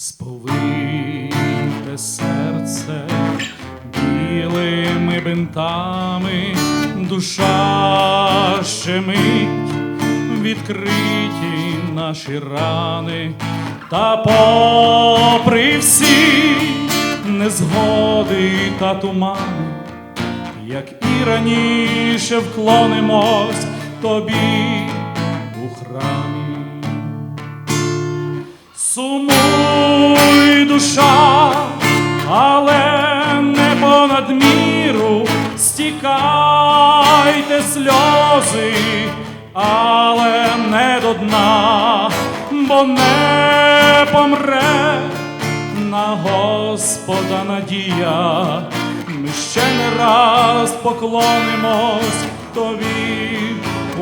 сповите серце білими бинтами, душа щемить, відкриті наші рани, та попри всі незгоди та тумани, як і раніше вклонимось тобі у храмі. Сумуй душа, але не понад міру, стікайте сльози, але не до дна, бо не помре на Господа надія. Ми ще не раз поклонимось тобі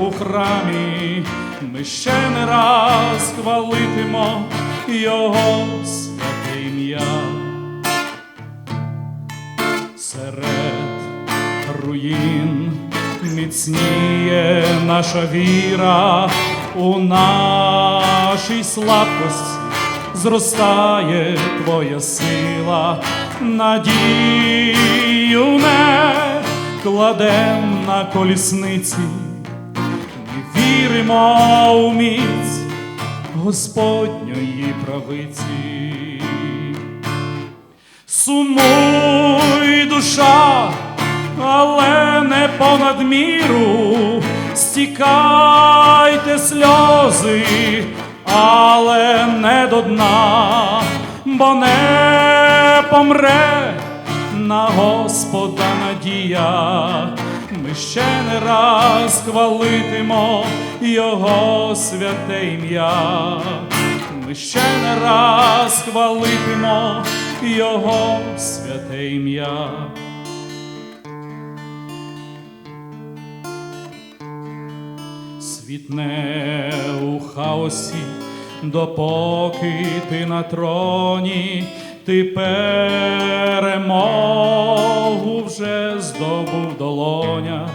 у храмі, ми ще не раз хвалитимо Його ім'я. Серед руїн міцніє наша віра у нашій слабкості зростає твоя сила, надію не кладем на колісниці, ми віримо у міць Господньої правиці. Сумуй душа, але не понад міру, стікайте сльози, але не до дна, бо не помре на Господа надія. Ми ще не раз хвалитимо Його святе ім'я. Ми ще не раз хвалитимо Його святе ім'я. Світне у хаосі, допоки ти на троні, ти перемогу вже здобув в долонях.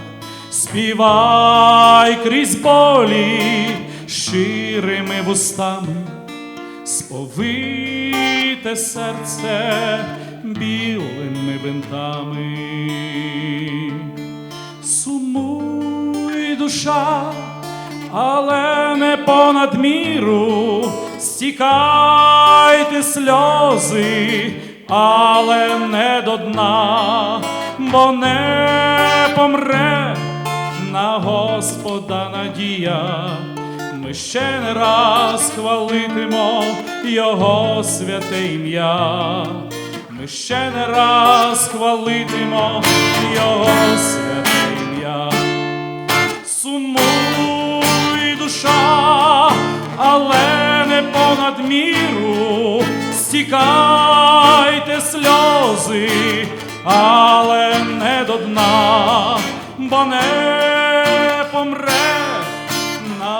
Співай крізь болі щирими вустами, сповите серце білими бинтами. Сумуй душа, але не понад міру, стікайте сльози, але не до дна, бо не помре на Господа надія. Ми ще не раз хвалитимо Його святе ім'я. Ми ще не раз хвалитимо Його святе ім'я. Сумуй душа, але не понад міру, стікайте сльози, але не до дна, бо не помре на